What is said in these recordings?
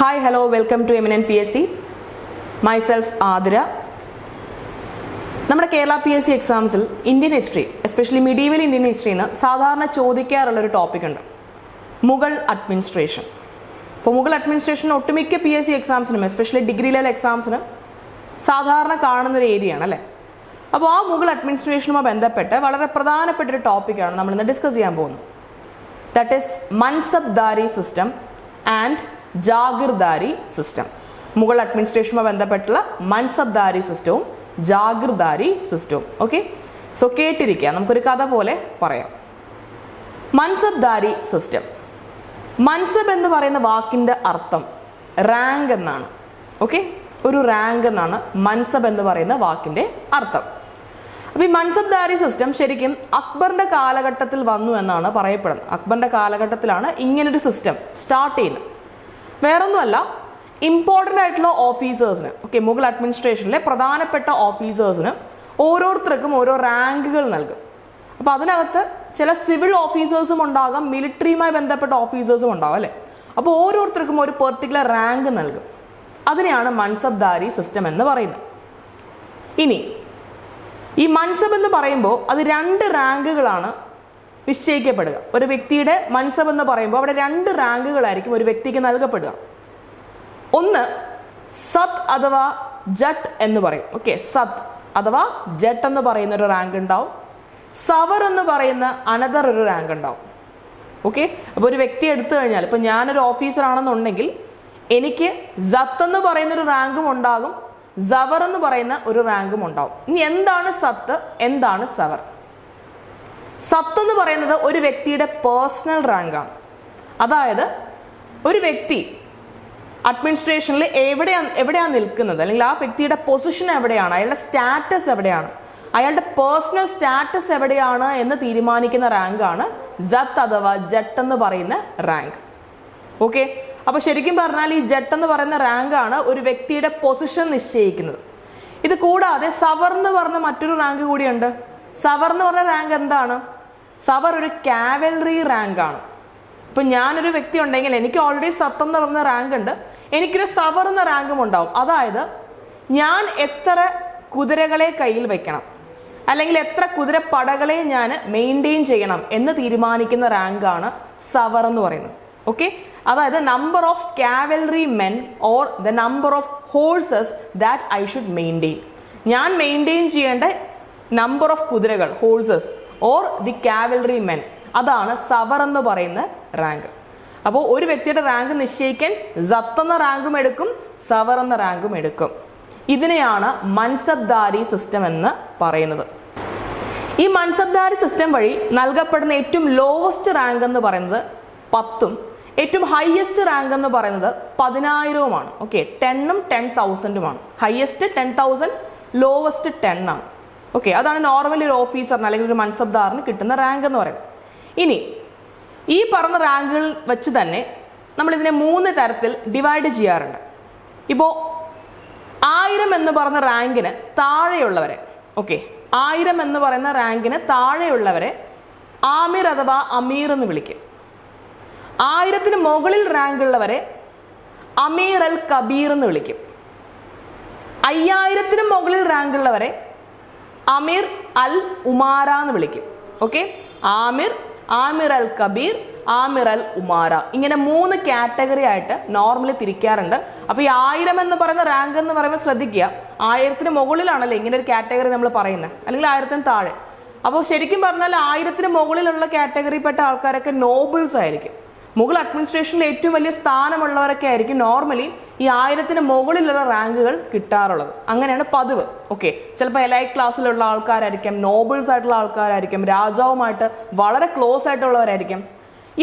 Hi hello welcome to eminent P S C myself Athira നമ്മുടെ Kerala P S C എക്സാംസിൽ Indian history especially medieval Indian ഹിസ്റ്ററിയിൽ നിന്ന് സാധാരണ ചോദിക്കാറുള്ള ഒരു topic ഉണ്ട്. Mughal administration ഇപ്പോൾ മുഗൾ അഡ്മിനിസ്ട്രേഷൻ ഒട്ടുമിക്ക പി എസ് സി എക്സാംസിനും എസ്പെഷ്യലി ഡിഗ്രി ലെവൽ എക്സാംസിനും സാധാരണ കാണുന്ന ഒരു ഏരിയയാണ് അല്ലേ? അപ്പോൾ ആ മുഗൾ അഡ്മിനിസ്ട്രേഷനുമായി ബന്ധപ്പെട്ട് വളരെ പ്രധാനപ്പെട്ട ഒരു ടോപ്പിക്കാണ് നമ്മൾ ഇന്ന് ഡിസ്കസ് ചെയ്യാൻ പോകുന്നത്. That is Mansabdari system and Jagirdari system Mughal അഡ്മിനിസ്ട്രേഷനുമായി ബന്ധപ്പെട്ടുള്ള മൻസബ്ദാരി സിസ്റ്റവും ജാഗിർദാരി സിസ്റ്റവും ഓക്കെ സോ കേട്ടിരിക്കുക നമുക്കൊരു കഥ പോലെ പറയാം. മൻസബ്ദാരി സിസ്റ്റം മൻസബ് എന്ന് പറയുന്ന വാക്കിന്റെ അർത്ഥം റാങ്ക് എന്നാണ്. ഓക്കെ ഒരു റാങ്ക് എന്നാണ് മൻസബ് എന്ന് പറയുന്ന വാക്കിന്റെ അർത്ഥം. അപ്പോൾ ഈ മൻസബ്ദാരി സിസ്റ്റം ശരിക്കും അക്ബറിന്റെ കാലഘട്ടത്തിൽ വന്നു എന്നാണ് പറയപ്പെടുന്നത്. അക്ബറിന്റെ കാലഘട്ടത്തിലാണ് ഇങ്ങനൊരു സിസ്റ്റം സ്റ്റാർട്ട് ചെയ്യുന്നത്. വേറൊന്നുമല്ല ഇമ്പോർട്ടന്റ് ആയിട്ടുള്ള ഓഫീസേഴ്സിന് ഓക്കെ മുഗൾ അഡ്മിനിസ്ട്രേഷനിലെ പ്രധാനപ്പെട്ട ഓഫീസേഴ്സിന് ഓരോരുത്തർക്കും ഓരോ റാങ്കുകൾ നൽകും. അപ്പോൾ അതിനകത്ത് ചില സിവിൽ ഓഫീസേഴ്സും ഉണ്ടാകാം മിലിറ്ററിയുമായി ബന്ധപ്പെട്ട ഓഫീസേഴ്സും ഉണ്ടാകും അല്ലേ? അപ്പോൾ ഓരോരുത്തർക്കും ഒരു പെർട്ടിക്കുലർ റാങ്ക് നൽകും. അതിനെയാണ് മൻസബ്ദാരി സിസ്റ്റം എന്ന് പറയുന്നത്. ഇനി ഈ മൻസബ് എന്ന് പറയുമ്പോൾ അത് രണ്ട് റാങ്കുകളാണ് നിശ്ചയിക്കപ്പെടുക. ഒരു വ്യക്തിയുടെ മൻസബ് എന്ന് പറയുമ്പോൾ അവിടെ രണ്ട് റാങ്കുകളായിരിക്കും ഒരു വ്യക്തിക്ക് നൽകപ്പെടുക. ഒന്ന് സത് അഥവാ ജട്ട് എന്ന് പറയും. ഓക്കെ സത് അഥവാ ജട്ട് എന്ന് പറയുന്ന ഒരു റാങ്ക് ഉണ്ടാവും. സവർ എന്ന് പറയുന്ന അനദർ ഒരു റാങ്ക് ഉണ്ടാവും. ഓക്കെ അപ്പോൾ ഒരു വ്യക്തി എടുത്തു കഴിഞ്ഞാൽ ഇപ്പൊ ഞാനൊരു ഓഫീസർ ആണെന്നുണ്ടെങ്കിൽ എനിക്ക് സത്ത് എന്ന് പറയുന്ന ഒരു റാങ്കും ഉണ്ടാകും സവർ എന്ന് പറയുന്ന ഒരു റാങ്കും ഉണ്ടാവും. ഇനി എന്താണ് സത്ത്? എന്താണ് സവർ? സത്ത് എന്ന് പറയുന്നത് ഒരു വ്യക്തിയുടെ പേഴ്സണൽ റാങ്കാണ്. അതായത് ഒരു വ്യക്തി അഡ്മിനിസ്ട്രേഷനിൽ എവിടെയാണ് എവിടെയാണ് നിൽക്കുന്നത്? അല്ലെങ്കിൽ ആ വ്യക്തിയുടെ പൊസിഷൻ എവിടെയാണ്? അയാളുടെ സ്റ്റാറ്റസ് എവിടെയാണ്? അയാളുടെ പേഴ്സണൽ സ്റ്റാറ്റസ് എവിടെയാണ് എന്ന് തീരുമാനിക്കുന്ന റാങ്കാണ് ജത്ത് അഥവാ ജട്ട് എന്ന് പറയുന്ന റാങ്ക്. ഓക്കെ? അപ്പൊ ശരിക്കും പറഞ്ഞാൽ ഈ ജട്ട് എന്ന് പറയുന്ന റാങ്കാണ് ഒരു വ്യക്തിയുടെ പൊസിഷൻ നിശ്ചയിക്കുന്നത്. ഇത് കൂടാതെ സവർ എന്ന് പറഞ്ഞ മറ്റൊരു റാങ്ക് കൂടിയുണ്ട്. സവർ എന്ന് പറഞ്ഞ റാങ്ക് എന്താണ്? സവർ ഒരു കാവലറി റാങ്ക് ആണ്. ഇപ്പൊ ഞാനൊരു വ്യക്തി ഉണ്ടെങ്കിൽ എനിക്ക് ഓൾറെഡി സത്വം എന്ന് പറഞ്ഞ റാങ്ക് ഉണ്ട്. എനിക്കൊരു സവർ എന്ന റാങ്കും ഉണ്ടാവും. അതായത് ഞാൻ എത്ര കുതിരകളെ കയ്യിൽ വെക്കണം? അല്ലെങ്കിൽ എത്ര കുതിരപ്പടകളെ ഞാൻ മെയിന്റെയിൻ ചെയ്യണം എന്ന് തീരുമാനിക്കുന്ന റാങ്കാണ് സവർ എന്ന് പറയുന്നത്. ഓക്കെ അതായത് number of cavalry men or the number of horses that I should maintain ഞാൻ മെയിന്റെയിൻ ചെയ്യേണ്ട നമ്പർ ഓഫ് കുതിരകൾ horses or the cavalry men അതാണ് സവർ എന്ന് പറയുന്ന റാങ്ക് അപ്പോൾ ഒരു വ്യക്തിയുടെ റാങ്ക് നിശ്ചയിക്കാൻ സത്ത് എന്ന റാങ്കും എടുക്കും സവർ എന്ന റാങ്കും എടുക്കും. ഇതിനെയാണ് മൻസബ്ദാരി സിസ്റ്റം എന്ന് പറയുന്നത്. ഈ മൻസബ്ദാരി സിസ്റ്റം വഴി നൽകപ്പെടുന്ന ഏറ്റവും ലോവസ്റ്റ് റാങ്ക് എന്ന് പറയുന്നത് പത്തും ഏറ്റവും ഹയസ്റ്റ് റാങ്ക് എന്ന് പറയുന്നത് പതിനായിരവുമാണ്. ഓക്കെ ടെണ്ണും ten തൗസൻഡുമാണ് highest ten thousand lowest ten ആണ്. ഓക്കെ അതാണ് നോർമലി ഒരു ഓഫീസറിന് അല്ലെങ്കിൽ ഒരു മൻസബ്ദാറിന് കിട്ടുന്ന റാങ്ക് എന്ന് പറയും ഇനി ഈ പറഞ്ഞ റാങ്കുകൾ വെച്ച് തന്നെ നമ്മൾ ഇതിനെ മൂന്ന് തരത്തിൽ ഡിവൈഡ് ചെയ്യാറുണ്ട്. ഇപ്പോൾ ആയിരം എന്ന് പറഞ്ഞ റാങ്കിന് താഴെയുള്ളവരെ ഓക്കെ ആയിരം എന്ന് പറയുന്ന റാങ്കിന് താഴെയുള്ളവരെ ആമിർ അഥവാ അമീർ എന്ന് വിളിക്കും. ആയിരത്തിന് മുകളിൽ റാങ്ക് ഉള്ളവരെ അമീർ അൽ കബീർ എന്ന് വിളിക്കും. അയ്യായിരത്തിന് മുകളിൽ റാങ്ക് ഉള്ളവരെ അമീർ അൽ ഉമാര എന്ന് വിളിക്കും. ഓക്കെ ആമിർ ആമിർ അൽ കബീർ ആമിർ അൽ ഉമാര ഇങ്ങനെ മൂന്ന് കാറ്റഗറി ആയിട്ട് നോർമലി തിരിക്കാറുണ്ട്. അപ്പൊ ഈ ആയിരം എന്ന് പറയുന്ന റാങ്ക് എന്ന് പറയുമ്പോൾ ശ്രദ്ധിക്കുക. ആയിരത്തിന് മുകളിലാണല്ലേ ഇങ്ങനെ ഒരു കാറ്റഗറി നമ്മൾ പറയുന്നത്. അല്ലെങ്കിൽ ആയിരത്തിന് താഴെ. അപ്പോൾ ശരിക്കും പറഞ്ഞാൽ ആയിരത്തിന് മുകളിലുള്ള കാറ്റഗറിപ്പെട്ട ആൾക്കാരൊക്കെ നോബിൾസ് ആയിരിക്കും. മുഗൾ അഡ്മിനിസ്ട്രേഷനിൽ ഏറ്റവും വലിയ സ്ഥാനമുള്ളവരൊക്കെ ആയിരിക്കും നോർമലി ഈ ആയിരത്തിന് മുകളിലുള്ള റാങ്കുകൾ കിട്ടാറുള്ളത്. അങ്ങനെയാണ് പതിവ്. ഓക്കെ ചിലപ്പോൾ എലൈറ്റ് ക്ലാസ്സിലുള്ള ആൾക്കാരായിരിക്കും നോബിൾസ് ആയിട്ടുള്ള ആൾക്കാരായിരിക്കും രാജാവുമായിട്ട് വളരെ ക്ലോസ് ആയിട്ടുള്ളവരായിരിക്കും.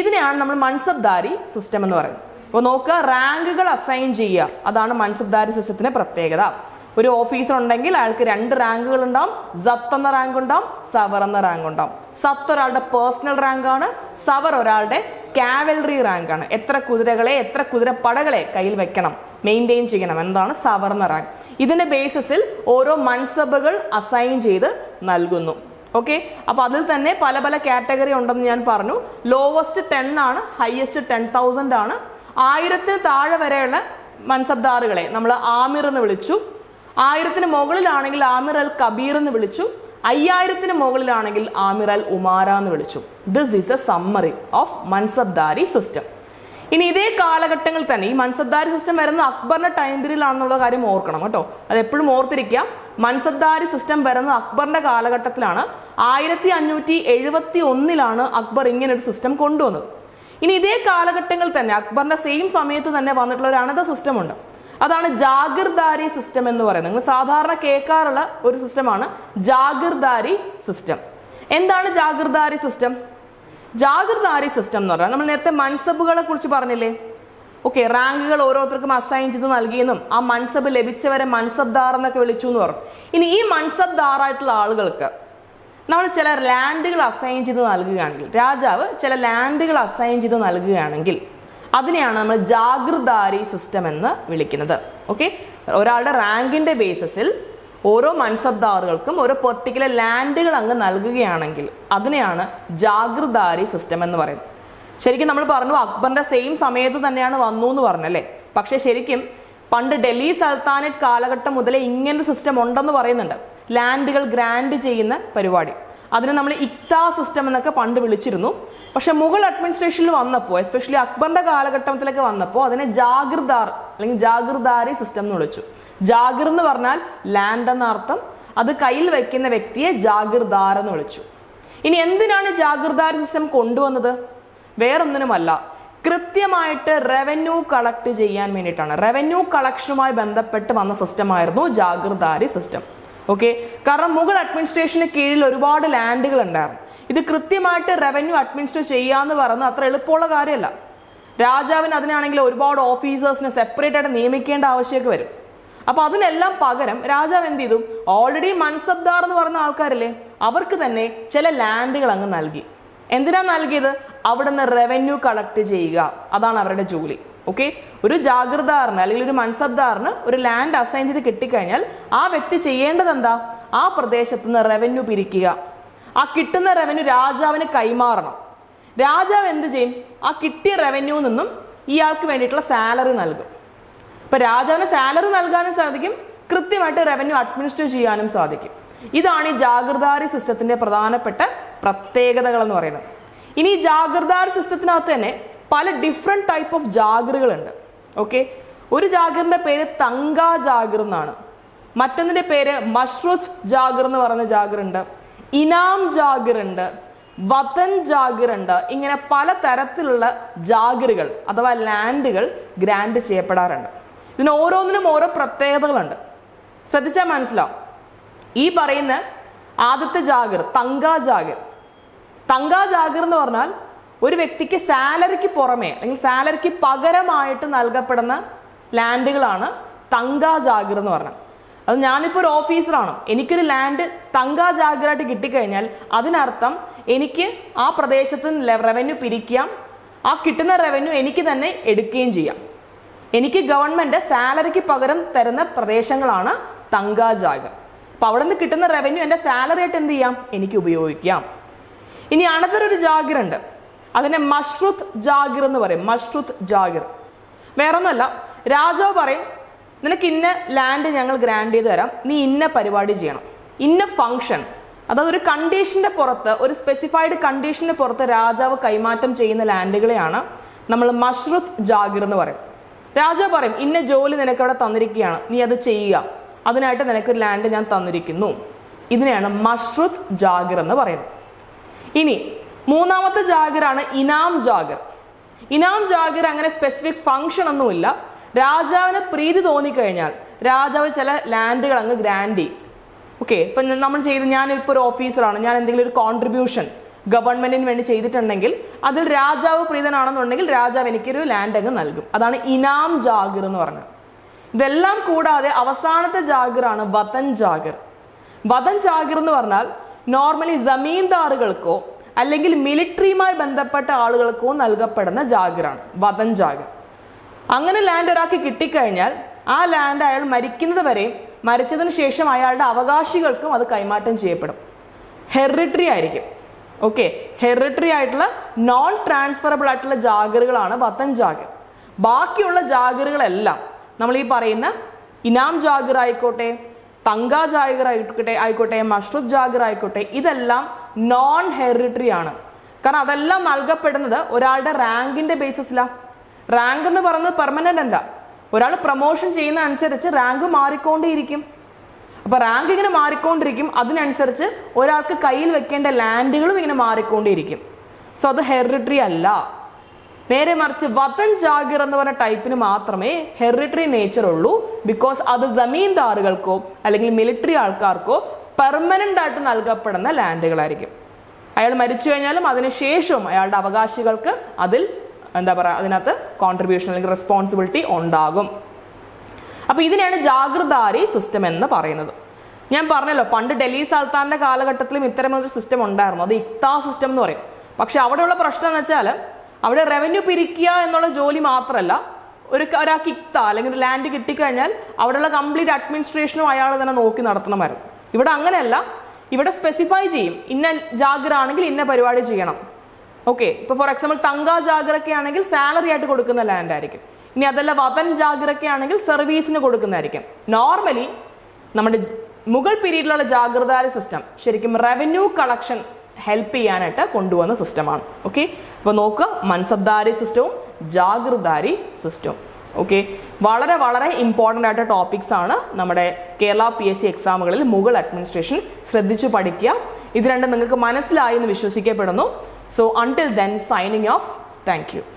ഇതിനെയാണ് നമ്മൾ മൻസബ്ദാരി സിസ്റ്റം എന്ന് പറയുന്നത്. അപ്പോൾ നോക്കുക റാങ്കുകൾ അസൈൻ ചെയ്യുക. അതാണ് മൻസബ്ദാരി സിസ്റ്റത്തിന്റെ പ്രത്യേകത. ഒരു ഓഫീസർ ഉണ്ടെങ്കിൽ അയാൾക്ക് രണ്ട് റാങ്കുകൾ ഉണ്ടാവും. സത്ത് എന്ന റാങ്ക് ഉണ്ടാവും സവർ എന്ന റാങ്ക് ഉണ്ടാവും. സത്ത് ഒരാളുടെ പേഴ്സണൽ റാങ്ക് ആണ് സവർ ഒരാളുടെ കാവലറി റാങ്ക് ആണ്. എത്ര കുതിരകളെ എത്ര കുതിരപ്പടകളെ കയ്യിൽ വെക്കണം. മെയിന്റെയിൻ ചെയ്യണം. എന്താണ്? സവർണ റാങ്ക് ഇതിന്റെ ബേസിസിൽ ഓരോ മൺസഭകൾ അസൈൻ ചെയ്ത് നൽകുന്നു. ഓക്കെ അപ്പൊ അതിൽ തന്നെ പല പല കാറ്റഗറി ഉണ്ടെന്ന് ഞാൻ പറഞ്ഞു. ലോവസ്റ്റ് ടെൻ ആണ് ഹയസ്റ്റ് ടെൻ തൗസൻഡ് ആണ്. ആയിരത്തിന് താഴെ വരെയുള്ള മൻസബ്ദാറുകളെ നമ്മൾ ആമിർ എന്ന് വിളിച്ചു. ആയിരത്തിന് മുകളിലാണെങ്കിൽ ആമിർ അൽ കബീർ എന്ന് വിളിച്ചു. അയ്യായിരത്തിന് മുകളിലാണെങ്കിൽ ആമിർ അൽ ഉമാര എന്ന് വിളിച്ചു. This is a summary of mansabdari system ഇനി ഇതേ കാലഘട്ടങ്ങൾ തന്നെ ഈ മൻസബ്ദാരി സിസ്റ്റം വരുന്ന അക്ബറിന്റെ ടൈം പീരീഡിലാണെന്നുള്ള കാര്യം ഓർക്കണം കേട്ടോ. അത് എപ്പോഴും ഓർത്തിരിക്കുക. മൻസബ്ദാരി സിസ്റ്റം വരുന്ന അക്ബറിന്റെ കാലഘട്ടത്തിലാണ്. ആയിരത്തി അഞ്ഞൂറ്റി എഴുപത്തി ഒന്നിലാണ് അക്ബർ ഇങ്ങനെ ഒരു സിസ്റ്റം കൊണ്ടുവന്നത്. ഇനി ഇതേ കാലഘട്ടങ്ങൾ തന്നെ അക്ബറിന്റെ സെയിം സമയത്ത് തന്നെ വന്നിട്ടുള്ള ഒരു അനത സിസ്റ്റം ഉണ്ട്. അതാണ് ജാഗിർദാരി സിസ്റ്റം എന്ന് പറയുന്നത്. നിങ്ങൾ സാധാരണ കേൾക്കാറുള്ള ഒരു സിസ്റ്റമാണ് ജാഗിർദാരി സിസ്റ്റം എന്താണ് ജാഗിർദാരി സിസ്റ്റം ജാഗിർദാരി സിസ്റ്റം എന്ന് പറഞ്ഞാൽ നമ്മൾ നേരത്തെ മൻസബുകളെ കുറിച്ച് പറഞ്ഞില്ലേ? ഓക്കെ റാങ്കുകൾ ഓരോരുത്തർക്കും അസൈൻ ചെയ്ത് നൽകിയെന്നും ആ മൻസബ് ലഭിച്ചവരെ മൻസബ്ദാർ എന്നൊക്കെ വിളിച്ചു എന്ന് പറഞ്ഞു. ഇനി ഈ മൻസബ്ദാറായിട്ടുള്ള ആളുകൾക്ക് നമ്മൾ ചില ലാൻഡുകൾ അസൈൻ ചെയ്ത് നൽകുകയാണെങ്കിൽ രാജാവ് ചില ലാൻഡുകൾ അസൈൻ ചെയ്ത് നൽകുകയാണെങ്കിൽ അതിനെയാണ് നമ്മൾ ജാഗ്രതാരി സിസ്റ്റം എന്ന് വിളിക്കുന്നത്. ഓക്കെ ഒരാളുടെ റാങ്കിന്റെ ബേസിസിൽ ഓരോ മൻസബ്ദാറുകൾക്കും ഓരോ പെർട്ടിക്കുലർ ലാൻഡുകൾ അങ്ങ് നൽകുകയാണെങ്കിൽ അതിനെയാണ് ജാഗ്രതാരി സിസ്റ്റം എന്ന് പറയുന്നത് ശരിക്കും നമ്മൾ പറഞ്ഞു അക്ബറിന്റെ സെയിം സമയത്ത് തന്നെയാണ് വന്നു എന്ന് പറഞ്ഞല്ലേ? പക്ഷേ ശരിക്കും പണ്ട് ഡൽഹി സൽത്താനറ്റ് കാലഘട്ടം മുതലേ ഇങ്ങനൊരു സിസ്റ്റം ഉണ്ടെന്ന് പറയുന്നുണ്ട്. ലാൻഡുകൾ ഗ്രാൻഡ് ചെയ്യുന്ന പരിപാടി. അതിനെ നമ്മൾ ഇക്താ സിസ്റ്റം എന്നൊക്കെ പണ്ട് വിളിച്ചിരുന്നു. പക്ഷെ മുഗൾ അഡ്മിനിസ്ട്രേഷനിൽ വന്നപ്പോൾ എസ്പെഷ്യലി അക്ബറിന്റെ കാലഘട്ടത്തിലേക്ക് വന്നപ്പോൾ അതിനെ ജാഗിർദാർ അല്ലെങ്കിൽ ജാഗിർദാരി സിസ്റ്റം എന്ന് വിളിച്ചു. ജാഗിർ എന്ന് പറഞ്ഞാൽ ലാൻഡ് എന്ന അർത്ഥം അത് കയ്യിൽ വെക്കുന്ന വ്യക്തിയെ ജാഗിർദാർ എന്ന് വിളിച്ചു. ഇനി എന്തിനാണ് ജാഗിർദാരി സിസ്റ്റം കൊണ്ടുവന്നത്? വേറൊന്നിനുമല്ല കൃത്യമായിട്ട് റവന്യൂ കളക്ട് ചെയ്യാൻ വേണ്ടിയിട്ടാണ്. റവന്യൂ കളക്ഷനുമായി ബന്ധപ്പെട്ട് വന്ന സിസ്റ്റം ആയിരുന്നു ജാഗിർദാരി സിസ്റ്റം ഓക്കെ കാരണം മുഗൾ അഡ്മിനിസ്ട്രേഷന് കീഴിൽ ഒരുപാട് ലാൻഡുകൾ ഉണ്ടായിരുന്നു. ഇത് കൃത്യമായിട്ട് റവന്യൂ അഡ്മിനിസ്ട്രേറ്റ് ചെയ്യാന്ന് പറയുന്നത് അത്ര എളുപ്പമുള്ള കാര്യമല്ല. രാജാവിന് അതിനാണെങ്കിൽ ഒരുപാട് ഓഫീസേഴ്സിനെ സെപ്പറേറ്റ് ആയിട്ട് നിയമിക്കേണ്ട ആവശ്യമൊക്കെ വരും. അപ്പൊ അതിനെല്ലാം പകരം രാജാവ് എന്ത് ചെയ്തു? ഓൾറെഡി മൻസബ്ദാർ എന്ന് പറഞ്ഞ ആൾക്കാരില്ലേ അവർക്ക് തന്നെ ചില ലാൻഡുകൾ അങ്ങ് നൽകി. എന്തിനാ നൽകിയത്? അവിടുന്ന് റവന്യൂ കളക്ട് ചെയ്യുക. അതാണ് അവരുടെ ജോലി. ഓക്കെ ഒരു ജാഗ്രതാറിന് അല്ലെങ്കിൽ ഒരു മൻസബ്ദാറിന് ഒരു ലാൻഡ് അസൈൻ ചെയ്ത് കിട്ടിക്കഴിഞ്ഞാൽ ആ വ്യക്തി ചെയ്യേണ്ടത് എന്താ? ആ പ്രദേശത്ത് നിന്ന് റവന്യൂ പിരിക്കുക. ആ കിട്ടുന്ന റവന്യൂ രാജാവിന് കൈമാറണം. രാജാവ് എന്ത് ചെയ്യും? ആ കിട്ടിയ റവന്യൂ നിന്നും ഇയാൾക്ക് വേണ്ടിയിട്ടുള്ള സാലറി നൽകും. ഇപ്പം രാജാവിന് സാലറി നൽകാനും സാധിക്കും കൃത്യമായിട്ട് റവന്യൂ അഡ്മിനിസ്റ്റർ ചെയ്യാനും സാധിക്കും. ഇതാണ് ഈ ജാഗ്രതാരി സിസ്റ്റത്തിന്റെ പ്രധാനപ്പെട്ട പ്രത്യേകതകൾ എന്ന് പറയുന്നത്. ഇനി ഈ ജാഗ്രതാരി സിസ്റ്റത്തിനകത്ത് തന്നെ പല ഡിഫറെന്റ് ടൈപ്പ് ഓഫ് ജാഗ്രതകളുണ്ട്. ഓക്കെ ഒരു ജാഗറിന്റെ പേര് തങ്ക ജാഗർ എന്നാണ്. പേര് മഷ്റൂത്ത് ജാഗർ എന്ന് പറയുന്ന ജാഗർ ഉണ്ട്. ഇനാം ജാഗിറുണ്ട് വതൻ ജാഗിർ ഉണ്ട് ഇങ്ങനെ പല തരത്തിലുള്ള ജാഗിറുകൾ അഥവാ ലാൻഡുകൾ ഗ്രാൻഡ് ചെയ്യപ്പെടാറുണ്ട്. ഇതിന് ഓരോന്നിനും ഓരോ പ്രത്യേകതകളുണ്ട്. ശ്രദ്ധിച്ചാൽ മനസ്സിലാവും. ഈ പറയുന്ന ആദ്യത്തെ ജാഗിർ തങ്ക ജാഗിർ. തങ്ക ജാഗിർ എന്ന് പറഞ്ഞാൽ ഒരു വ്യക്തിക്ക് സാലറിക്ക് പുറമേ അല്ലെങ്കിൽ സാലറിക്ക് പകരമായിട്ട് നൽകപ്പെടുന്ന ലാൻഡുകളാണ് തങ്ക ജാഗിർ എന്ന് പറഞ്ഞത്. അത് ഞാനിപ്പോൾ ഒരു ഓഫീസറാണ്. എനിക്കൊരു ലാൻഡ് തങ്കാ ജാഗിറായിട്ട് കിട്ടിക്കഴിഞ്ഞാൽ അതിനർത്ഥം എനിക്ക് ആ പ്രദേശത്ത് റവന്യൂ പിരിക്കാം. ആ കിട്ടുന്ന റവന്യൂ എനിക്ക് തന്നെ എടുക്കുകയും ചെയ്യാം. എനിക്ക് ഗവൺമെന്റ് സാലറിക്ക് പകരം തരുന്ന പ്രദേശങ്ങളാണ് തങ്കാ ജാഗ. അപ്പൊ അവിടെ നിന്ന് കിട്ടുന്ന റവന്യൂ എന്റെ സാലറി ആയിട്ട് എന്ത് ചെയ്യാം? എനിക്ക് ഉപയോഗിക്കാം. ഇനി ജാഗിർ ഉണ്ട്. അതിനെ മഷ്രുത് ജാഗിർ എന്ന് പറയും. മഷ്രുത് ജാഗിർ. വേറൊന്നുമല്ല. രാജാവ് പറയും നിനക്ക് ഇന്ന ലാൻഡ് ഞങ്ങൾ ഗ്രാൻഡ് ചെയ്ത് തരാം. നീ ഇന്ന പരിപാടി ചെയ്യണം. ഇന്ന ഫംഗ്ഷൻ അതായത് ഒരു കണ്ടീഷന്റെ പുറത്ത് ഒരു സ്പെസിഫൈഡ് കണ്ടീഷന്റെ പുറത്ത് രാജാവ് കൈമാറ്റം ചെയ്യുന്ന ലാൻഡുകളെയാണ് നമ്മൾ മഷ്റുത്ത് ജാഗിർ എന്ന് പറയും. രാജാവ് പറയും ഇന്ന ജോലി നിനക്ക് അവിടെ തന്നിരിക്കുകയാണ്. നീ അത് ചെയ്യുക. അതിനായിട്ട് നിനക്കൊരു ലാൻഡ് ഞാൻ തന്നിരിക്കുന്നു. ഇതിനെയാണ് മഷ്റുത്ത് ജാഗിർ എന്ന് പറയുന്നത്. ഇനി മൂന്നാമത്തെ ജാഗിറാണ് ഇനാം ജാഗിർ. ഇനാം ജാഗിർ അങ്ങനെ സ്പെസിഫിക് ഫംഗ്ഷൻ ഒന്നുമില്ല. രാജാവിന് പ്രീതി തോന്നിക്കഴിഞ്ഞാൽ രാജാവ് ചില ലാൻഡുകൾ അങ്ങ് ഗ്രാൻഡ് ചെയ്യും. ഓക്കെ ഇപ്പൊ നമ്മൾ ചെയ്ത് ഞാൻ ഇപ്പോൾ ഒരു ഓഫീസറാണ് ഞാൻ എന്തെങ്കിലും ഒരു കോൺട്രിബ്യൂഷൻ ഗവൺമെന്റിന് വേണ്ടി ചെയ്തിട്ടുണ്ടെങ്കിൽ അതിൽ രാജാവ് പ്രീതനാണെന്നുണ്ടെങ്കിൽ രാജാവ് എനിക്കൊരു ലാൻഡ് അങ്ങ് നൽകും. അതാണ് ഇനാം ജാഗിർ എന്ന് പറഞ്ഞത്. ഇതെല്ലാം കൂടാതെ അവസാനത്തെ ജാഗിറാണ് വതൻ ജാഗിർ. വതൻ ജാഗിർ എന്ന് പറഞ്ഞാൽ നോർമലി ജമീന്ദാറുകൾക്കോ അല്ലെങ്കിൽ മിലിറ്ററിയുമായി ബന്ധപ്പെട്ട ആളുകൾക്കോ നൽകപ്പെടുന്ന ജാഗിറാണ്. വതൻ ജാഗിർ. അങ്ങനെ ലാൻഡ് ഒരാൾക്ക് കിട്ടിക്കഴിഞ്ഞാൽ ആ ലാൻഡ് അയാൾ മരിക്കുന്നത് വരെയും മരിച്ചതിന് ശേഷം അയാളുടെ അവകാശികൾക്കും അത് കൈമാറ്റം ചെയ്യപ്പെടും. ഹെറിട്ടറി ആയിരിക്കും. ഓക്കെ ഹെറിട്ടറി ആയിട്ടുള്ള നോൺ ട്രാൻസ്ഫറബിൾ ആയിട്ടുള്ള ജാഗറുകളാണ് വത്തൻ ജാഗർ. ബാക്കിയുള്ള ജാഗറുകളെല്ലാം നമ്മൾ ഈ പറയുന്ന ഇനാം ജാഗർ ആയിക്കോട്ടെ തങ്ക ജാഗർ ആയിക്കോട്ടെ ആയിക്കോട്ടെ മഷ്റൂദ് ജാഗർ ആയിക്കോട്ടെ ഇതെല്ലാം നോൺ ഹെറിറ്ററി ആണ്. കാരണം അതെല്ലാം നൽകപ്പെടുന്നത് ഒരാളുടെ റാങ്കിന്റെ ബേസിസിലാണ് റാങ്ക് എന്ന് പറയുന്നത് പെർമനന്റ് അല്ല. ഒരാൾ പ്രൊമോഷൻ ചെയ്യുന്ന അനുസരിച്ച് റാങ്ക് മാറിക്കൊണ്ടേയിരിക്കും. അപ്പൊ റാങ്ക് ഇങ്ങനെ മാറിക്കൊണ്ടിരിക്കും. അതിനനുസരിച്ച് ഒരാൾക്ക് കയ്യിൽ വെക്കേണ്ട ലാൻഡുകളും ഇങ്ങനെ മാറിക്കൊണ്ടേയിരിക്കും. സോ അത് ഹെറിറ്ററി അല്ല. നേരെ മറിച്ച് വതൻ ജാഗിർ എന്ന് പറഞ്ഞ ടൈപ്പിന് മാത്രമേ ഹെറിറ്ററി നേച്ചർ ഉള്ളൂ. ബിക്കോസ് അത് ജമീൻദാറുകൾക്കോ അല്ലെങ്കിൽ മിലിറ്ററി ആൾക്കാർക്കോ പെർമനന്റ് ആയിട്ട് നൽകപ്പെടുന്ന ലാൻഡുകളായിരിക്കും അയാൾ മരിച്ചു കഴിഞ്ഞാലും അതിനുശേഷവും അയാളുടെ അവകാശികൾക്ക് അതിൽ എന്താ പറയുക അതിനകത്ത് കോൺട്രിബ്യൂഷൻ അല്ലെങ്കിൽ റെസ്പോൺസിബിലിറ്റി ഉണ്ടാകും. അപ്പൊ ഇതിനെയാണ് ജാഗ്രതാരി സിസ്റ്റം എന്ന് പറയുന്നത്. ഞാൻ പറഞ്ഞല്ലോ പണ്ട് ഡൽഹി സൽത്താന്റെ കാലഘട്ടത്തിലും ഇത്തരമൊരു സിസ്റ്റം ഉണ്ടായിരുന്നു. അത് ഇക്താ സിസ്റ്റം എന്ന് പറയും. പക്ഷെ അവിടെയുള്ള പ്രശ്നം എന്ന് വെച്ചാൽ അവിടെ റവന്യൂ പിരിക്കുക എന്നുള്ള ജോലി മാത്രമല്ല ഒരു ഒരാൾക്ക് ഇക്ത അല്ലെങ്കിൽ ഒരു ലാൻഡ് കിട്ടിക്കഴിഞ്ഞാൽ അവിടെയുള്ള കംപ്ലീറ്റ് അഡ്മിനിസ്ട്രേഷനും അയാൾ തന്നെ നോക്കി നടത്തണമായിരുന്നു. ഇവിടെ അങ്ങനെയല്ല. ഇവിടെ സ്പെസിഫൈ ചെയ്യും ഇന്ന ജാഗ്ര ആണെങ്കിൽ ഇന്ന പരിപാടി ചെയ്യണം. ഓക്കെ ഇപ്പൊ ഫോർ എക്സാമ്പിൾ തങ്ക ജാഗ്രൊക്കെ ആണെങ്കിൽ സാലറി ആയിട്ട് കൊടുക്കുന്ന ലാൻഡ് ആയിരിക്കും. ഇനി അതല്ല വതൻ ജാഗ്രൊക്കെ ആണെങ്കിൽ സർവീസിന് കൊടുക്കുന്നതായിരിക്കും. നോർമലി നമ്മുടെ മുഗൾ പീരീഡിലുള്ള ജാഗ്രതാരി സിസ്റ്റം ശരിക്കും റവന്യൂ കളക്ഷൻ ഹെൽപ്പ് ചെയ്യാനായിട്ട് കൊണ്ടുവന്ന സിസ്റ്റമാണ് ഓക്കെ അപ്പോൾ നോക്കുക മൻസബ്ദാരി സിസ്റ്റവും ജാഗ്രതാരി സിസ്റ്റവും ഓക്കെ വളരെ വളരെ ഇമ്പോർട്ടന്റ് ആയിട്ട് ടോപ്പിക്സ് ആണ് നമ്മുടെ കേരള പി എസ് സി എക്സാമുകളിൽ മുഗൾ അഡ്മിനിസ്ട്രേഷൻ ശ്രദ്ധിച്ചു പഠിക്കുക. ഇത് രണ്ടും നിങ്ങൾക്ക് മനസ്സിലായി എന്ന് വിശ്വസിക്കപ്പെടുന്നു. So until then signing off thank you